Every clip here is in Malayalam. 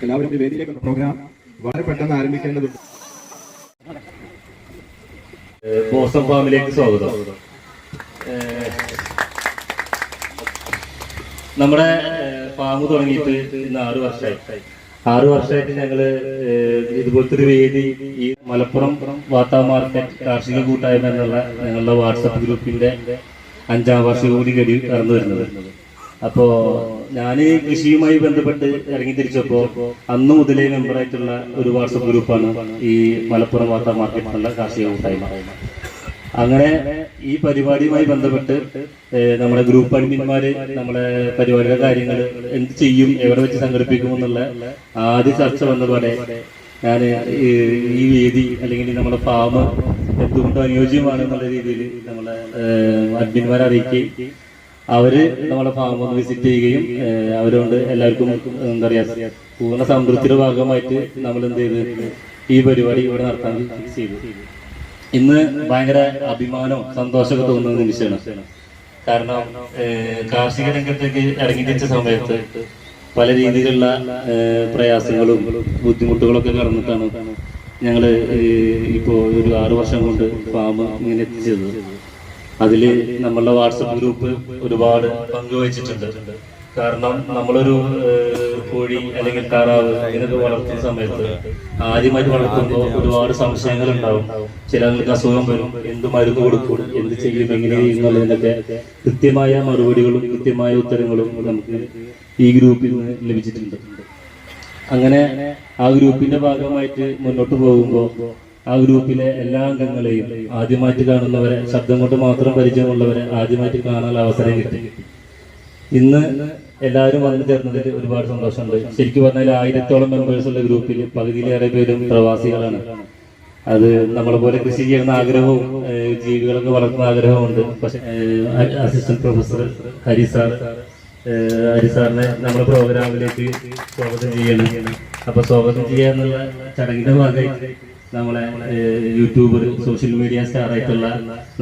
എല്ലാവരും വേദിയിലേക്കുള്ള വേദിയിലേക്ക് പ്രോഗ്രാം വളരെ പെട്ടെന്ന് ആരംഭിക്കേണ്ടതുണ്ട് ബോസം ഫാമിലേക്ക് സ്വാഗതം നമ്മുടെ ഫാം തുടങ്ങിയിട്ട് ഇന്ന് ആറു വർഷമായി ആറ് വർഷമായിട്ട് ഞങ്ങൾ ഇതുപോലത്തെ ഒരു വേദി ഈ മലപ്പുറം വാർത്താ മാർക്കറ്റ് കാർഷിക കൂട്ടായ്മ എന്നുള്ള ഞങ്ങളുടെ വാട്സപ്പ് ഗ്രൂപ്പിന്റെ അഞ്ചാം വർഷം കൂടി കടി കടന്നു വരുന്നത്. അപ്പോ ഞാൻ കൃഷിയുമായി ബന്ധപ്പെട്ട് ഇറങ്ങി തിരിച്ചപ്പോ അന്ന് മുതലേ മെമ്പറായിട്ടുള്ള ഒരു വാട്സപ്പ് ഗ്രൂപ്പാണ് ഈ മലപ്പുറം വാർത്താ മാർക്കറ്റ് എന്നുള്ള കാർഷിക കൂട്ടായ്മ. അങ്ങനെ ഈ പരിപാടിയുമായി ബന്ധപ്പെട്ട് നമ്മുടെ ഗ്രൂപ്പ് അഡ്മിന്മാര് നമ്മുടെ പരിപാടിയുടെ കാര്യങ്ങൾ എന്ത് ചെയ്യും എവിടെ വെച്ച് സംഘടിപ്പിക്കും എന്നുള്ള ആദ്യ ചർച്ച വന്നതോടെ ഞാൻ ഈ വേദി അല്ലെങ്കിൽ നമ്മുടെ ഫാം എന്തുകൊണ്ട് അനുയോജ്യമാണ് എന്നുള്ള രീതിയിൽ നമ്മളെ അഡ്മിന്മാരെ അറിയിക്കുകയും അവർ നമ്മുടെ ഫാം ഒന്ന് വിസിറ്റ് ചെയ്യുകയും അവരോട് എല്ലാവർക്കും എന്താ പറയാ പൂർണ സംതൃപ്തിയുടെ ഭാഗമായിട്ട് നമ്മൾ എന്ത് ചെയ്ത് ഈ പരിപാടി ഇവിടെ നടത്താൻ ഫിക്സ് ചെയ്തു. ഇന്ന് ഭയങ്കര അഭിമാനവും സന്തോഷമൊക്കെ തോന്നുന്ന നിമിഷമാണ്. കാരണം കാർഷിക രംഗത്തേക്ക് ഇറങ്ങിത്തിച്ച സമയത്ത് പല രീതിയിലുള്ള പ്രയാസങ്ങളും ബുദ്ധിമുട്ടുകളൊക്കെ കടന്നിട്ടാണ് ഞങ്ങൾ ഇപ്പോൾ ഇപ്പോ ഒരു ആറു വർഷം കൊണ്ട് ഫാം ഇങ്ങനെ എത്തിച്ചത്. അതിൽ നമ്മളുടെ വാട്സപ്പ് ഗ്രൂപ്പ് ഒരുപാട് പങ്കുവച്ചിട്ടുണ്ട് കാരണം നമ്മളൊരു കോഴി അല്ലെങ്കിൽ താറാവ് ഇതൊക്കെ വളർത്തുന്ന സമയത്ത് ആദ്യമായിട്ട് വളർത്തുമ്പോൾ ഒരുപാട് സംശയങ്ങൾ ഉണ്ടാവും ചിലർക്ക് അസുഖം വരും. എന്ത് മരുന്ന് കൊടുക്കും? എന്ത് ചെയ്യും? എങ്ങനെ എന്നുള്ളതിനൊക്കെ കൃത്യമായ മറുപടികളും കൃത്യമായ ഉത്തരങ്ങളും നമുക്ക് ഈ ഗ്രൂപ്പിൽ നിന്ന് ലഭിച്ചിട്ടുണ്ട്. അങ്ങനെ ആ ഗ്രൂപ്പിന്റെ ഭാഗമായിട്ട് മുന്നോട്ട് പോകുമ്പോൾ ആ ഗ്രൂപ്പിലെ എല്ലാ അംഗങ്ങളെയും ആദ്യമായിട്ട് കാണുന്നവരെ ശബ്ദം കൊണ്ട് മാത്രം പരിചയമുള്ളവരെ ആദ്യമായിട്ട് കാണാനുള്ള അവസരം കിട്ടി. ഇന്ന് എല്ലാവരും വന്നു ചേർന്നതിൽ ഒരുപാട് സന്തോഷമുണ്ട്. ശരിക്കും പറഞ്ഞാൽ ആയിരത്തോളം മെമ്പേഴ്സ് ഉള്ള ഗ്രൂപ്പിൽ പകുതിയിലേറെ പേരും പ്രവാസികളാണ്. അത് നമ്മളെ പോലെ കൃഷി ചെയ്യുന്ന ആഗ്രഹവും ജീവികളൊക്കെ വളർത്തുന്ന ആഗ്രഹമുണ്ട് പക്ഷെ assistant professor Hari sir Hari സാറിനെ നമ്മുടെ പ്രോഗ്രാമിലേക്ക് സ്വാഗതം ചെയ്യണം. അപ്പൊ സ്വാഗതം ചെയ്യാന്നുള്ള ചടങ്ങിന്റെ ഭാഗമായി നമ്മളെ യൂട്യൂബർ സോഷ്യൽ മീഡിയ സ്റ്റാർ ആയിട്ടുള്ള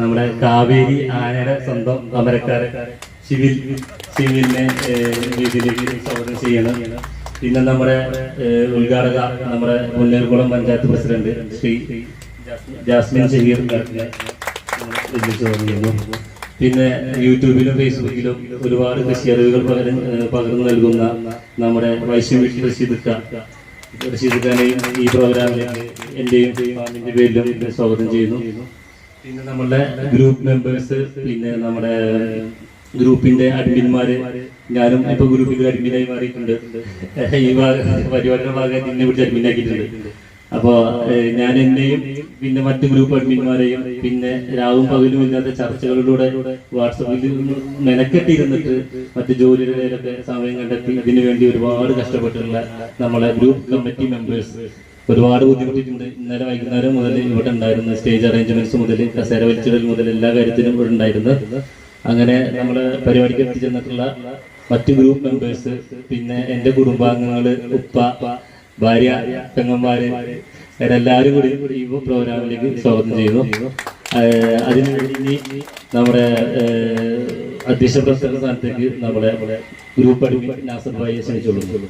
നമ്മുടെ കാവേരി ആനയുടെ സ്വന്തം അമരക്കാരൻ സിവിൽ സിവിലിനെ രീതിയിലേക്ക് സ്വാഗതം ചെയ്യണം. പിന്നെ നമ്മുടെ ഉദ്ഘാടക നമ്മുടെ മുല്ലേർകുളം പഞ്ചായത്ത് പ്രസിഡന്റ് ശ്രീ ജാസ്മിൻ ഷഹീർ പിന്നെ യൂട്യൂബിലും ഫേസ്ബുക്കിലും ഒരുപാട് കൃഷി അറിവുകൾ പകർന്നു നൽകുന്ന നമ്മുടെ വൈശ്വി റഷീദ് റഷീദ്ഖാനെയും ഈ പ്രോഗ്രാമിൽ എന്റെയും ഫാമിന്റെ പേരിലും സ്വാഗതം ചെയ്യുന്നു. പിന്നെ നമ്മുടെ ഗ്രൂപ്പ് മെമ്പേഴ്സ് പിന്നെ നമ്മുടെ ഗ്രൂപ്പിന്റെ അഡ്മിന്മാര് ഞാനും ഇപ്പൊ ഗ്രൂപ്പിന്റെ അഡ്മിനായി മാറിയിട്ടുണ്ട്. ഈ പരിപാടിയുടെ ഭാഗമായിട്ട് എന്നെ വിളിച്ച് അഡ്മിനാക്കിയിട്ടുണ്ട് അപ്പോ ഞാൻ എന്നെയും പിന്നെ മറ്റു ഗ്രൂപ്പ് അഡ്മിന്മാരെയും പിന്നെ രാവും പകലും ഇല്ലാത്ത ചർച്ചകളിലൂടെ വാട്സപ്പിൽ മെനക്കെട്ടിരുന്നിട്ട് മറ്റു ജോലികളിലൊക്കെ സമയം കണ്ടെത്തി ഇതിനു വേണ്ടി ഒരുപാട് കഷ്ടപ്പെട്ടിട്ടുള്ള നമ്മളെ ഗ്രൂപ്പ് കമ്മിറ്റി മെമ്പേഴ്സ് ഒരുപാട് ബുദ്ധിമുട്ടിയിട്ടുണ്ട്. ഇന്നലെ വൈകുന്നേരം മുതൽ ഇവിടെ ഉണ്ടായിരുന്നു സ്റ്റേജ് അറേഞ്ച്മെന്റ്സ് മുതൽ കസേര വലിച്ചിടൽ മുതൽ എല്ലാ കാര്യത്തിലും ഇവിടെ ഉണ്ടായിരുന്നു അങ്ങനെ നമ്മൾ പരിപാടിക്ക് എത്തിച്ചെന്നിട്ടുള്ള മറ്റു ഗ്രൂപ്പ് മെമ്പേഴ്സ് പിന്നെ എന്റെ കുടുംബാംഗങ്ങൾ ഉപ്പ ഭാര്യ പെങ്ങന്മാര് എല്ലാവരും കൂടി ഈ പ്രോഗ്രാമിലേക്ക് സ്വാഗതം ചെയ്യുന്നു. അതിനു ഇനി നമ്മുടെ അധ്യക്ഷ പ്രസിഡന്റ് സ്ഥാനത്തേക്ക് നമ്മുടെ ഗ്രൂപ്പ് അഡ്മിൻ നാസർ ഭായിയെ ശ്രമിച്ചോളൂ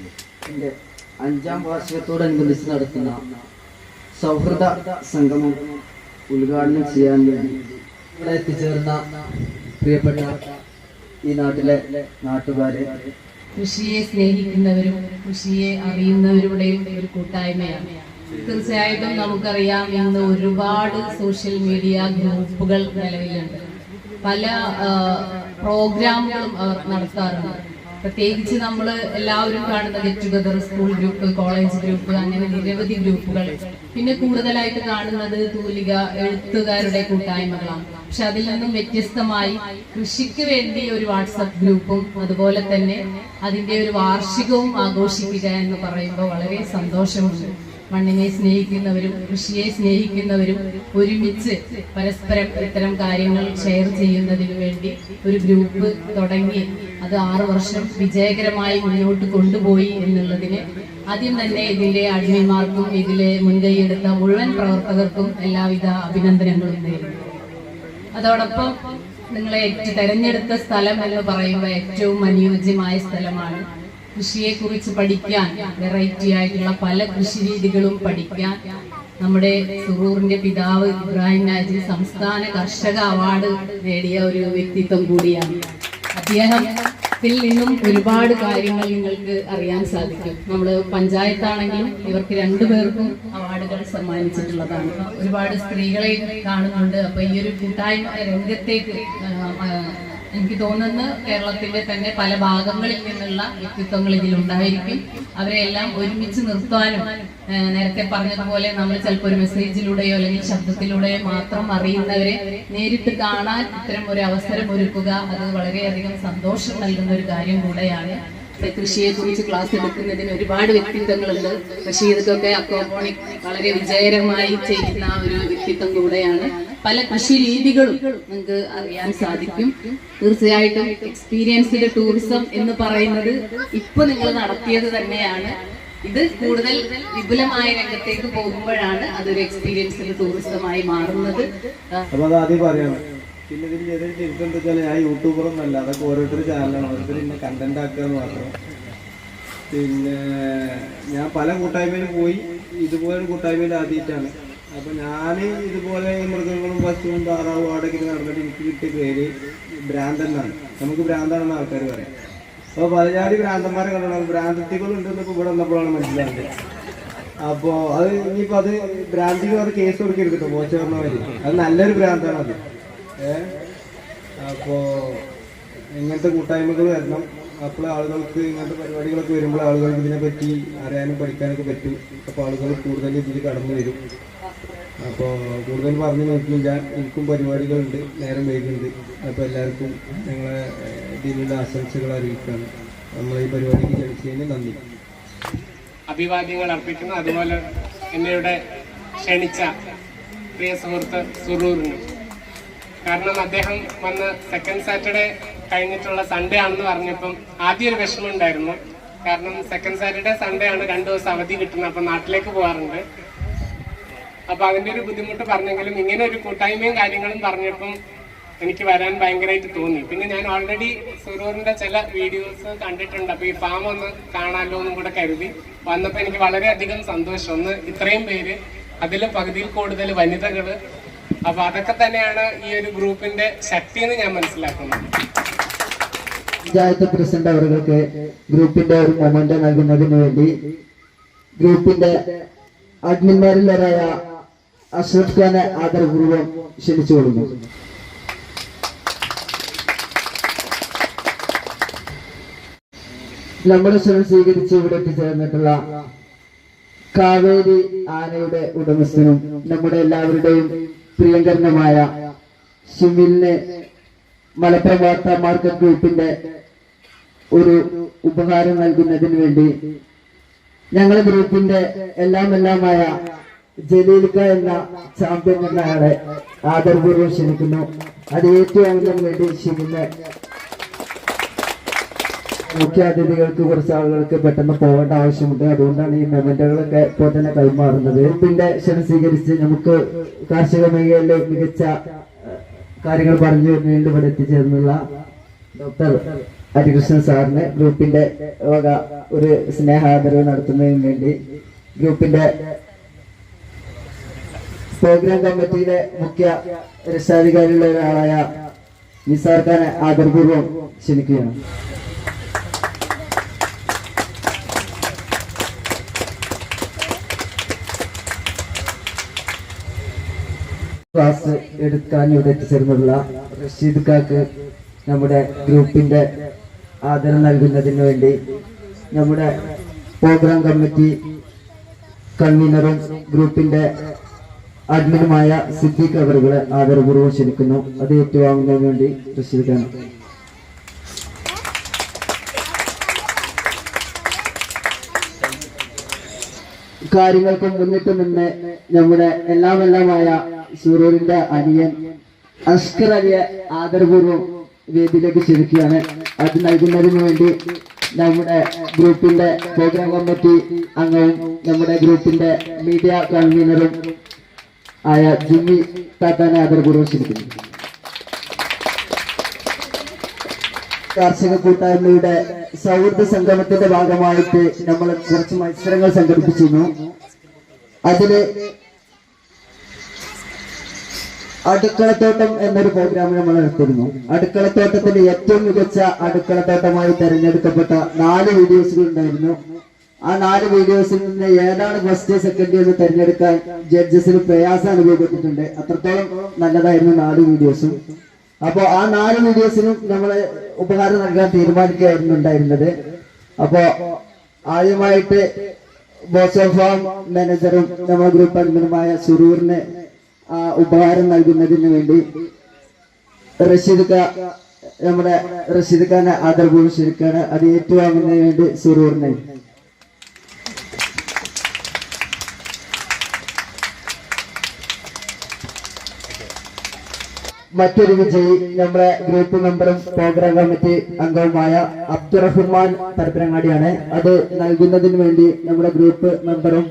അഞ്ചാം വാർഷികത്തോടനുബന്ധിച്ച് നടത്തുന്ന സൗഹൃദ സംഗമം ഉദ്ഘാടനം ചെയ്യാൻ വേണ്ടി എത്തിച്ചേർന്ന പ്രിയപ്പെട്ട ഈ നാട്ടിലെ നാട്ടുകാരെ. കൃഷിയെ സ്നേഹിക്കുന്നവരും കൃഷിയെ അറിയുന്നവരുടെയും ഒരു കൂട്ടായ്മയാണ്. തീർച്ചയായിട്ടും നമുക്കറിയാം ഇന്ന് ഒരുപാട് സോഷ്യൽ മീഡിയ ഗ്രൂപ്പുകൾ നിലവിലുണ്ട്. പല പ്രോഗ്രാമുകളും അവർ നടത്താറുണ്ട്. പ്രത്യേകിച്ച് നമ്മൾ എല്ലാവരും കാണുന്ന get together school group college group അങ്ങനെ നിരവധി ഗ്രൂപ്പുകൾ. പിന്നെ കൂടുതലായിട്ട് കാണുന്നത് തൂലിക എഴുത്തുകാരുടെ കൂട്ടായ്മകളാണ്. പക്ഷെ അതിൽ നിന്നും വ്യത്യസ്തമായി കൃഷിക്ക് വേണ്ടി ഒരു വാട്സപ്പ് ഗ്രൂപ്പും അതുപോലെ തന്നെ അതിന്റെ ഒരു വാർഷികവും ആഘോഷിക്കുക എന്ന് പറയുമ്പോൾ വളരെ സന്തോഷമുണ്ട്. മണ്ണിനെ സ്നേഹിക്കുന്നവരും കൃഷിയെ സ്നേഹിക്കുന്നവരും ഒരുമിച്ച് പരസ്പരം ഇത്തരം കാര്യങ്ങൾ ഷെയർ ചെയ്യുന്നതിന് വേണ്ടി ഒരു ഗ്രൂപ്പ് തുടങ്ങി. അത് ആറു വർഷം വിജയകരമായി മുന്നോട്ട് കൊണ്ടുപോയി എന്നുള്ളതിന് ആദ്യം തന്നെ ഇതിന്റെ അടിമമാർക്കും ഇതിലെ മുൻകൈയെടുത്ത മുഴുവൻ പ്രവർത്തകർക്കും എല്ലാവിധ അഭിനന്ദനങ്ങളും നേരുന്നു. അതോടൊപ്പം നിങ്ങളെ തെരഞ്ഞെടുത്ത സ്ഥലം എന്ന് പറയുമ്പോൾ ഏറ്റവും അനുയോജ്യമായ സ്ഥലമാണ് കൃഷിയെ കുറിച്ച് പഠിക്കാൻ വെറൈറ്റി ആയിട്ടുള്ള പല കൃഷി രീതികളും പഠിക്കാൻ നമ്മുടെ സുറൂറിന്റെ പിതാവ് ഇബ്രാഹിം നാജി സംസ്ഥാന കർഷക അവാർഡ് നേടിയ ഒരു വ്യക്തിത്വം കൂടിയാണ്. അദ്ദേഹത്തിൽ നിന്നും ഒരുപാട് കാര്യങ്ങൾ നിങ്ങൾക്ക് അറിയാൻ സാധിക്കും. നമ്മൾ പഞ്ചായത്താണെങ്കിലും ഇവർക്ക് രണ്ടുപേർക്കും അവാർഡുകൾ സമ്മാനിച്ചിട്ടുള്ളതാണ്. ഒരുപാട് സ്ത്രീകളെ കാണുന്നുണ്ട്. അപ്പൊ ഈ ഒരു കൂട്ടായ്മ രംഗത്തേക്ക് എനിക്ക് തോന്നുന്നു കേരളത്തിന്റെ തന്നെ പല ഭാഗങ്ങളിൽ നിന്നുള്ള വ്യക്തിത്വങ്ങൾ ഇതിലുണ്ടായിരിക്കും. അവരെല്ലാം ഒരുമിച്ച് നിർത്താനും നേരത്തെ പറഞ്ഞതുപോലെ നമ്മൾ ചിലപ്പോൾ ഒരു മെസ്സേജിലൂടെയോ അല്ലെങ്കിൽ ശബ്ദത്തിലൂടെയോ മാത്രം അറിയുന്നവരെ നേരിട്ട് കാണാൻ ഇത്തരം ഒരു അവസരം ഒരുക്കുക അത് വളരെയധികം സന്തോഷം നൽകുന്ന ഒരു കാര്യം കൂടെയാണ്. കൃഷിയെ കുറിച്ച് ക്ലാസ് എടുക്കുന്നതിന് ഒരുപാട് വ്യക്തിത്വങ്ങളുണ്ട്. പക്ഷേ ഇതൊക്കെ അക്കോപോണിക് വളരെ വിജയകരമായി ചെയ്യുന്ന ഒരു വ്യക്തിത്വം കൂടെയാണ്. പല കൃഷി രീതികളും നിങ്ങൾക്ക് അറിയാൻ സാധിക്കും. തീർച്ചയായിട്ടും എക്സ്പീരിയൻസ്ഡ് ടൂറിസം എന്ന് പറയുന്നത് ഇപ്പൊ നിങ്ങൾ നടത്തിയത് തന്നെയാണ്. ഇത് കൂടുതൽ വിപുലമായ രംഗത്തേക്ക് പോകുമ്പോഴാണ് അതൊരു എക്സ്പീരിയൻസ്ഡ് ടൂറിസമായി മാറുന്നത്. പിന്നെ ഇതിൽ ചെറിയ എന്താ വെച്ചാൽ ഞാൻ യൂട്യൂബർ ഒന്നല്ല അതൊക്കെ ഓരോരുത്തർ ചാനലാണ് ഓരോരുത്തർ ഇന്നെ കണ്ടന്റ് ആക്കുക മാത്രം. പിന്നെ ഞാൻ പല കൂട്ടായ്മയിലും പോയി. ഇതുപോലൊരു കൂട്ടായ്മയിൽ ആദ്യമായിട്ടാണ്. അപ്പൊ ഞാൻ ഇതുപോലെ മൃഗങ്ങളും പശുവും താറാവും ആടൊക്കെ നടന്നിട്ട് എനിക്ക് കിട്ടിയ പേര് ഭ്രാന്തൻ എന്നാണ് നമുക്ക് ഭ്രാന്താണെന്ന് ആൾക്കാർ പറയാം. അപ്പോൾ പലജാതി ഭ്രാന്തന്മാരെ കണ്ടു ഭ്രാന്തത്തികളുണ്ടെന്ന് ഇപ്പോൾ ഇവിടെ വന്നപ്പോഴാണ് മനസ്സിലായത്. അപ്പോ അത് ഇനിയിപ്പോ അത് ഭ്രാന്തിക്ക് അത് കേസ് കൊടുക്കരുത് കേട്ടോ മോശം അത് നല്ലൊരു ഭ്രാന്താണ് അത് ഏഹ് അപ്പോ ഇങ്ങനത്തെ കൂട്ടായ്മകൾ വരണം. അപ്പോൾ ആളുകൾക്ക് ഇങ്ങനത്തെ പരിപാടികളൊക്കെ വരുമ്പോൾ ആളുകൾക്ക് ഇതിനെ പറ്റി അറിയാനും പഠിക്കാനൊക്കെ പറ്റും. അപ്പോൾ ആളുകൾ കൂടുതൽ ഇതിൽ കടന്നു വരും. അപ്പോൾ കൂടുതൽ പറഞ്ഞു നോക്കിയില്ല. എനിക്കും പരിപാടികളുണ്ട്. നേരം വൈകുന്നുണ്ട് അപ്പോൾ എല്ലാവർക്കും ഞങ്ങളെ ഇതിലുള്ള ആശംസകൾ അറിയിക്കുകയാണ്. നമ്മൾ ഈ പരിപാടിക്ക് ക്ഷണിച്ചതിന് നന്ദി. അഭിവാദ്യങ്ങൾ അർപ്പിക്കുന്നു. അതുപോലെ എന്നെയുടെ ക്ഷണിച്ച പ്രിയ സുഹൃത്ത് സുറൂറിനും. കാരണം അദ്ദേഹം വന്ന് സെക്കൻഡ് സാറ്റർഡേ കഴിഞ്ഞിട്ടുള്ള സൺഡേ ആണെന്ന് പറഞ്ഞപ്പം ആദ്യം ഒരു വിഷമം ഉണ്ടായിരുന്നു. കാരണം സെക്കൻഡ് സാറ്റർഡേ സൺഡേ ആണ് രണ്ടു ദിവസം അവധി കിട്ടുന്നത്. അപ്പം നാട്ടിലേക്ക് പോകാറുണ്ട്. അപ്പൊ അതിന്റെ ഒരു ബുദ്ധിമുട്ട് പറഞ്ഞെങ്കിലും ഇങ്ങനെ ഒരു കൂട്ടായ്മയും കാര്യങ്ങളും പറഞ്ഞപ്പം എനിക്ക് വരാൻ ഭയങ്കരമായിട്ട് തോന്നി. പിന്നെ ഞാൻ ഓൾറെഡി സുരൂറിന്റെ ചില വീഡിയോസ് കണ്ടിട്ടുണ്ട്. അപ്പൊ ഈ ഫാം ഒന്ന് കാണാമല്ലോ എന്നും കൂടെ കരുതി. വന്നപ്പോൾ എനിക്ക് വളരെയധികം സന്തോഷം. ഒന്ന് ഇത്രയും പേര് അതിൽ പകുതിയിൽ കൂടുതൽ വനിതകൾ. അപ്പൊ അതൊക്കെ തന്നെയാണ് ഈ ഒരു ഗ്രൂപ്പിന്റെ ശക്തി എന്ന് ഞാൻ മനസ്സിലാക്കുന്നത്. പഞ്ചായത്ത് പ്രസിഡന്റ് അവർക്ക് ഗ്രൂപ്പിന്റെ ഒരു മൊമെന്റ് നൽകുന്നതിന് വേണ്ടി ഗ്രൂപ്പിന്റെ അഡ്മിന്മാരിലൊരായ അഷ്റഫ് ഖാനെ ആദരപൂർവം ക്ഷണിച്ചുകൊള്ളുന്നു നമ്മുടെ ശ്രമം സ്വീകരിച്ച് ഇവിടെ എത്തിച്ചേർന്നിട്ടുള്ള കാവേരി ആനയുടെ ഉടമസ്ഥനും നമ്മുടെ എല്ലാവരുടെയും പ്രിയങ്കരനുമായ ഷിമിലിന് മലപ്പുറം വാർത്താ മാർക്കറ്റ് ഗ്രൂപ്പിന്റെ ഒരു ഉപഹാരം നൽകുന്നതിന് വേണ്ടി ഞങ്ങളുടെ ഗ്രൂപ്പിന്റെ എല്ലാം എല്ലാമായ ജലീലിക്ക എന്ന ചാമ്പ്യൻ എന്ന ആളെ ആദരപൂർവം ക്ഷണിക്കുന്നു. അത് ഏറ്റുവാങ്ങുന്നതിന് വേണ്ടി ക്ഷണിക്കുന്ന മുഖ്യാതിഥികൾക്ക് കുറച്ച് ആളുകൾക്ക് പെട്ടെന്ന് പോകേണ്ട ആവശ്യമുണ്ട്. അതുകൊണ്ടാണ് ഈ മെമന്റുകളൊക്കെ ഇപ്പോൾ തന്നെ കൈമാറുന്നത്. പിന്നെ ക്ഷണം സ്വീകരിച്ച് നമുക്ക് കാർഷിക മേഖലയിലെ മികച്ച കാര്യങ്ങൾ പറഞ്ഞു വീണ്ടും ഇവിടെ എത്തിച്ചേർന്നുള്ള ഡോക്ടർ ഹരികൃഷ്ണൻ സാറിന് ഗ്രൂപ്പിന്റെ വക ഒരു സ്നേഹാദരവ് നടത്തുന്നതിന് വേണ്ടി ഗ്രൂപ്പിന്റെ പ്രോഗ്രാം കമ്മിറ്റിയിലെ മുഖ്യ രക്ഷാധികാരിയുള്ള ഒരാളായ നിസാർ ഖാനെ ആദരപൂർവം ക്ഷണിക്കുകയാണ്. ക്ലാസ് എടുക്കാൻ ഇവിടെ എത്തിച്ചേർന്നുള്ള റഷീദ് കാക്ക് നമ്മുടെ ഗ്രൂപ്പിന്റെ ആദരം നൽകുന്നതിന് വേണ്ടി നമ്മുടെ പ്രോഗ്രാം കമ്മിറ്റി കൺവീനറും ഗ്രൂപ്പിന്റെ അഡ്മിനുമായ സിദ്ദീഖ് അവറുകളെ ആദരപൂർവം ക്ഷണിക്കുന്നു. അത് ഏറ്റുവാങ്ങുന്നതിന് വേണ്ടി റഷീദ് ഖാൻ. കാര്യങ്ങൾക്കും മുന്നിട്ട് നിന്ന് നമ്മുടെ എല്ലാം സൂറൂരിന്റെ അനിയൻ അസ്കർ അലിയെ ആദരപൂർവം വേദിയിലേക്ക് ക്ഷണിക്കുകയാണ്. അത് നൽകുന്നതിന് വേണ്ടി നമ്മുടെ ഗ്രൂപ്പിന്റെ പ്രോഗ്രാം കമ്മിറ്റി അംഗവും നമ്മുടെ ഗ്രൂപ്പിന്റെ മീഡിയ കൺവീനറും ആയ ജിമ്മി താത്താനെ ആദരപൂർവം ക്ഷണിക്കുന്നു. കാർഷിക കൂട്ടായ്മയുടെ സൗഹൃദ സംഗമത്തിന്റെ ഭാഗമായിട്ട് നമ്മൾ കുറച്ച് മത്സരങ്ങൾ സംഘടിപ്പിച്ചിരുന്നു. അതിൽ അടുക്കളത്തോട്ടം എന്നൊരു പ്രോഗ്രാം നമ്മൾ നടത്തിയിരുന്നു. അടുക്കളത്തോട്ടത്തിന്റെ ഏറ്റവും മികച്ച അടുക്കളത്തോട്ടമായി തെരഞ്ഞെടുക്കപ്പെട്ട നാല് വീഡിയോസുകൾ ഉണ്ടായിരുന്നു. ആ നാല് വീഡിയോസിൽ നിന്ന് ഏതാണ് ഫസ്റ്റ് സെക്കൻഡ് എന്ന് തെരഞ്ഞെടുക്കാൻ ജഡ്ജസിന് പ്രയാസം അനുഭവപ്പെട്ടിട്ടുണ്ട്. അത്രത്തോളം നല്ലതായിരുന്നു നാല് വീഡിയോസും അപ്പോ ആ നാല് വീഡിയോസിനും നമ്മൾ ഉപകാരം നൽകാൻ തീരുമാനിക്കുകയായിരുന്നു ഉണ്ടായിരുന്നത്. അപ്പോ ആദ്യമായിട്ട് ബോസ് ഓഫ് മാനേജറും നമ്മുടെ ഗ്രൂപ്പ് അഡ്മിനുമായ സുരൂറിന് ഉപഹാരം നൽകുന്നതിന് വേണ്ടി റഷീദ് നമ്മുടെ റഷീദ് ഖാനെ ആദരപൂർവം ക്ഷണിക്കാണ് അത് ഏറ്റുവാങ്ങുന്നതിന് വേണ്ടി സുരൂറിനെ മറ്റൊരു വിജയി നമ്മുടെ ഗ്രൂപ്പ് മെമ്പറും പ്രോഗ്രാം കമ്മിറ്റി അംഗവുമായ അബ്ദുറഹ്മാൻ പരപ്പനങ്ങാടിയാണ് അത് നൽകുന്നതിന് വേണ്ടി നമ്മുടെ ഗ്രൂപ്പ് മെമ്പറും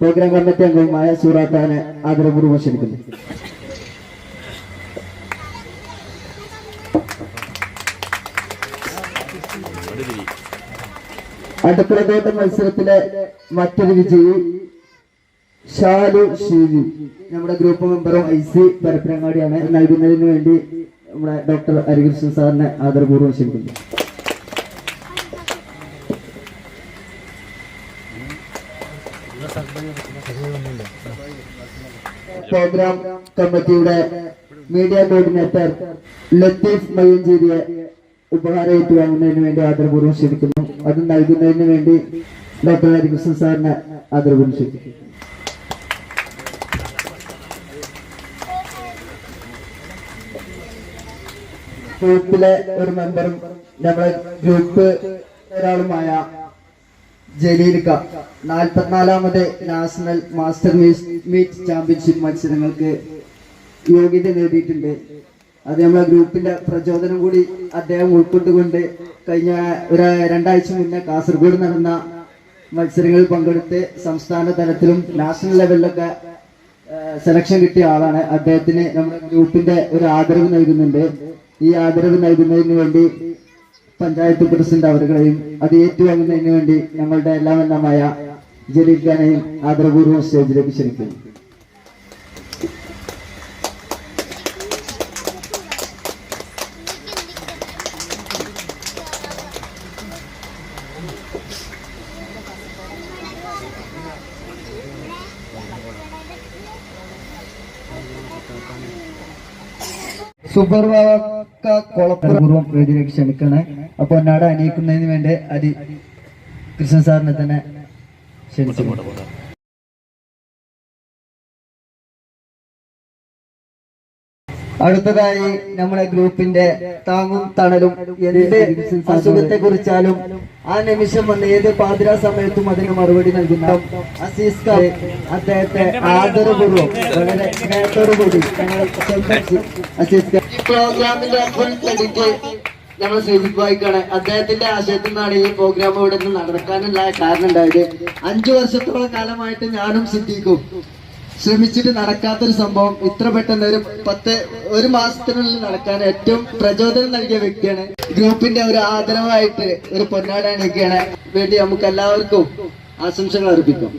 പ്രോഗ്രാം കമ്മിറ്റി അംഗവുമായ സൂറാത്താനെ ആദരപൂർവം ക്ഷണിക്കുന്നു. അടുക്കളത്തോട്ട മത്സരത്തിലെ മറ്റൊരു വിജയി ഷാലു ഷീജി. നമ്മുടെ ഗ്രൂപ്പ് മെമ്പറും ഐ സി പരപ്പനങ്ങാടിയാണ് നൽകുന്നതിന് വേണ്ടി നമ്മുടെ ഡോക്ടർ ഹരികൃഷ്ണൻ സാറിനെ ആദരപൂർവം ക്ഷണിക്കുന്നു. പ്രോഗ്രാം കമ്മിറ്റിയുടെ മീഡിയ കോർഡിനേറ്റർ ലത്തീഫ് മയ്യഞ്ചേരിയെ ഉപഹാരം ഏറ്റുവാങ്ങുന്നതിന് വേണ്ടി ആദരപൂർവം ക്ഷണിക്കുന്നു. അത് നൽകുന്നതിന് വേണ്ടി ഡോക്ടർ ഹരികൃഷ്ണൻ സാറിനെ ആദരപൂർവം ക്ഷണിക്കുന്നു. ഗ്രൂപ്പിലെ ഒരു മെമ്പറും നമ്മളെ ഗ്രൂപ്പ് ഒരാളുമായ ജലീലിക്ക. നാൽപ്പത്തിനാലാമത് നാഷണൽ മാസ്റ്റർ മീറ്റ് ചാമ്പ്യൻഷിപ്പ് മത്സരങ്ങൾക്ക് യോഗ്യത നേടിയിട്ടുണ്ട്. അത് നമ്മളെ ഗ്രൂപ്പിന്റെ പ്രചോദനം കൂടി അദ്ദേഹം ഉൾക്കൊണ്ടുകൊണ്ട് കഴിഞ്ഞ ഒരു രണ്ടാഴ്ച മുന്നേ കാസർഗോഡ് നടന്ന മത്സരങ്ങളിൽ പങ്കെടുത്ത് സംസ്ഥാന തലത്തിലും നാഷണൽ ലെവലിലൊക്കെ സെലക്ഷൻ കിട്ടിയ ആളാണ്. അദ്ദേഹത്തിന് നമ്മുടെ ഗ്രൂപ്പിന്റെ ഒരു ആദരവ് നൽകുന്നുണ്ട്. ഈ ആദരവ് നൽകുന്നതിന് വേണ്ടി പഞ്ചായത്ത് പ്രസിഡന്റ് അവരുടെയും അത് ഏറ്റുവാങ്ങുന്നതിന് വേണ്ടി ഞങ്ങളുടെ എല്ലാം എല്ലാമായ ജലീൽ ഖാനെയും ആദരപൂർവം സ്റ്റേജിലേക്ക് ക്ഷണിക്കുന്നു. സുബർവാക്ക കുളപ്പൂർവം വേദിയിലേക്ക് ക്ഷണിക്കണേ. അപ്പൊ ഒന്നാട് അണിയിക്കുന്നതിന് വേണ്ടി അരി കൃഷ്ണൻ സാറിനെ തന്നെ ക്ഷണിച്ചു. അടുത്തതായി നമ്മുടെ ഗ്രൂപ്പിന്റെ താങ്ങും തണലും എന്ത് അസുഖത്തെ കുറിച്ചാലും ആ നിമിഷം വന്ന് ഏത് പാതിരാ സമയത്തും അതിന് മറുപടി നൽകുന്ന അസീസ് ഖാൻ അദ്ദേഹത്തെ ആദരപൂർവം വളരെ സ്നേഹത്തോടുകൂടി അസീസ് ഖാൻ ഈ പ്രോഗ്രാമിന്റെ ഫുൾ ക്രെഡിറ്റ് നമ്മൾ ഭായിക്കാണ് അദ്ദേഹത്തിന്റെ ആശയത്തിൽ നിന്നാണ് ഈ പ്രോഗ്രാം ഇവിടെ നിന്ന് നടക്കാനുള്ള കാരണം ഉണ്ടായത്. അഞ്ചു വർഷത്തോളം കാലമായിട്ട് ഞാനും സിദ്ദീഖും ശ്രമിച്ചിട്ട് നടക്കാത്തൊരു സംഭവം ഇത്ര പെട്ടെന്ന് ഒരു പത്ത് ഒരു മാസത്തിനുള്ളിൽ നടക്കാൻ ഏറ്റവും പ്രചോദനം നൽകിയ വ്യക്തിയാണ്. ഗ്രൂപ്പിന്റെ ഒരു ആദരവായിട്ട് ഒരു പൊന്നാട അണിയിക്കുകയാണ് വേണ്ടി നമുക്ക് എല്ലാവർക്കും ആശംസകൾ അർപ്പിക്കാം.